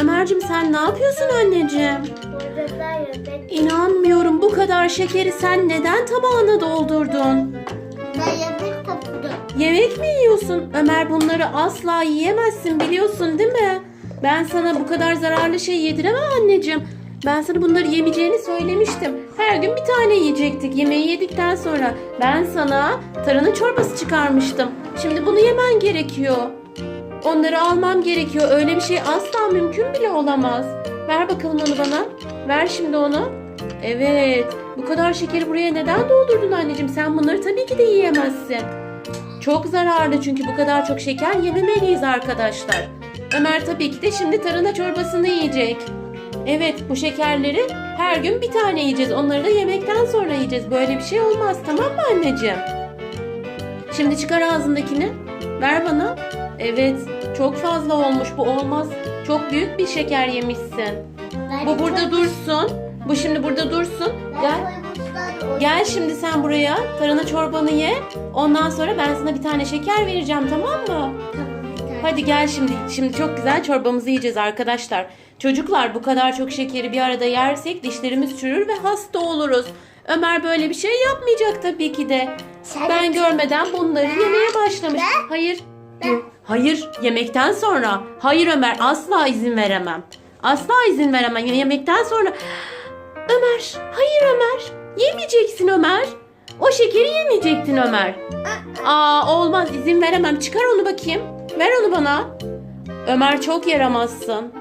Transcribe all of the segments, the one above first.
Ömer'cim sen ne yapıyorsun anneciğim? İnanmıyorum bu kadar şekeri sen neden tabağına doldurdun? Ben yemek topladım. Yemek mi yiyorsun? Ömer bunları asla yiyemezsin biliyorsun değil mi? Ben sana bu kadar zararlı şey yediremem anneciğim. Ben sana bunları yemeyeceğini söylemiştim. Her gün bir tane yiyecektik yemeği yedikten sonra. Ben sana tarhana çorbası çıkarmıştım. Şimdi bunu yemen gerekiyor. Onları almam gerekiyor. Öyle bir şey asla mümkün bile olamaz. Ver bakalım onu bana. Ver şimdi onu. Evet. Bu kadar şekeri buraya neden doldurdun anneciğim? Sen bunları tabii ki de yiyemezsin. Çok zararlı çünkü bu kadar çok şeker yememeliyiz arkadaşlar. Ömer tabii ki de şimdi tarhana çorbasını yiyecek. Evet bu şekerleri her gün bir tane yiyeceğiz. Onları da yemekten sonra yiyeceğiz. Böyle bir şey olmaz tamam mı anneciğim? Şimdi çıkar ağzındakini. Ver bana. Evet çok fazla olmuş bu olmaz. Çok büyük bir şeker yemişsin. Bu burada dursun. Bu şimdi burada dursun. Gel. Gel şimdi sen buraya tarhana çorbanı ye. Ondan sonra ben sana bir tane şeker vereceğim tamam mı? Hadi gel şimdi. Şimdi çok güzel çorbamızı yiyeceğiz arkadaşlar. Çocuklar bu kadar çok şekeri bir arada yersek dişlerimiz çürür ve hasta oluruz. Ömer böyle bir şey yapmayacak tabii ki de. Sen- Ben görmeden bunları yemeye başlamış. Ben- Hayır. Ben- Hayır yemekten sonra. Hayır Ömer asla izin veremem. Asla izin veremem yemekten sonra. Ömer hayır Ömer. Yemeyeceksin Ömer. O şekeri yemeyecektin Ömer. Aa olmaz izin veremem. Çıkar onu bakayım. Ver onu bana. Ömer çok yaramazsın.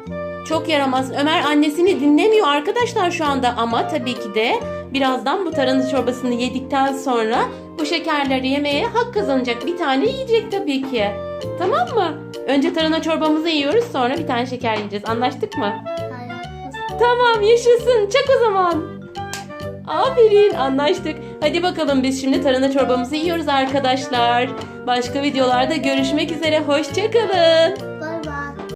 Çok yaramaz. Ömer annesini dinlemiyor arkadaşlar şu anda ama tabii ki de birazdan bu tarhana çorbasını yedikten sonra bu şekerleri yemeye hak kazanacak. Bir tane yiyecek tabii ki. Tamam mı? Önce tarhana çorbamızı yiyoruz sonra bir tane şeker yiyeceğiz. Anlaştık mı? Tamam yaşasın. Çak o zaman. Aferin anlaştık. Hadi bakalım biz şimdi tarhana çorbamızı yiyoruz arkadaşlar. Başka videolarda görüşmek üzere. Hoşçakalın.